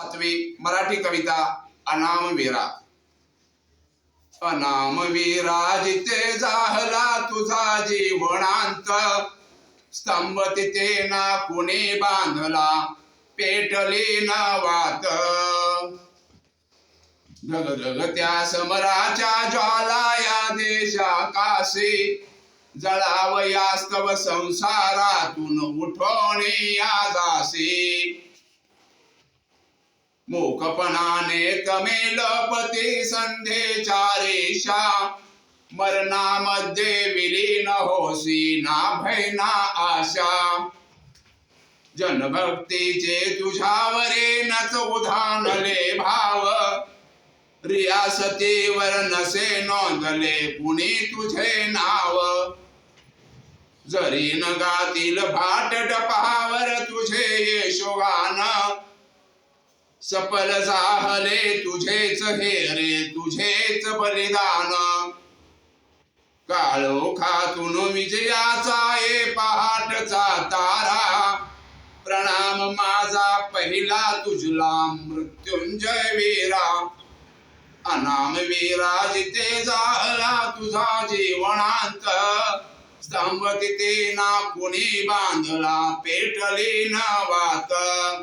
सातवी मराठी कविता अनामवीरा अनामवीरा जिथे जाहला तुझा जीवनांत स्तंभ तिथे ना कुणी बांधला पेटले ना वात. ढग ढग त्या समराच्या ज्वाला या देशाकाशी जळावयास्तव संसारातून उठवणे या जासी मूकपणाने कमेल पती संध्येच्या रेषा मरणामध्ये विलीन होसी ना भय ना आशा. जनभक्तीचे तुझ्यावरे नच उधानले भाव रियासतीवर नसे नोंदले पुणे तुझे नाव. जरी न गातील भाट डपावर तुझे यशोगान सफल जाहले तुझेच हे रे तुझेच बलिदान. काळोखातून विजयाचा ए पहाटचा तारा. प्रणाम माझा पहिला तुझला मृत्युंजय वीरा. अनाम वीरा जिथे झाला तुझा जीवनांत. स्तंभ तिथे ना कुणी बांधला पेटली ना वात.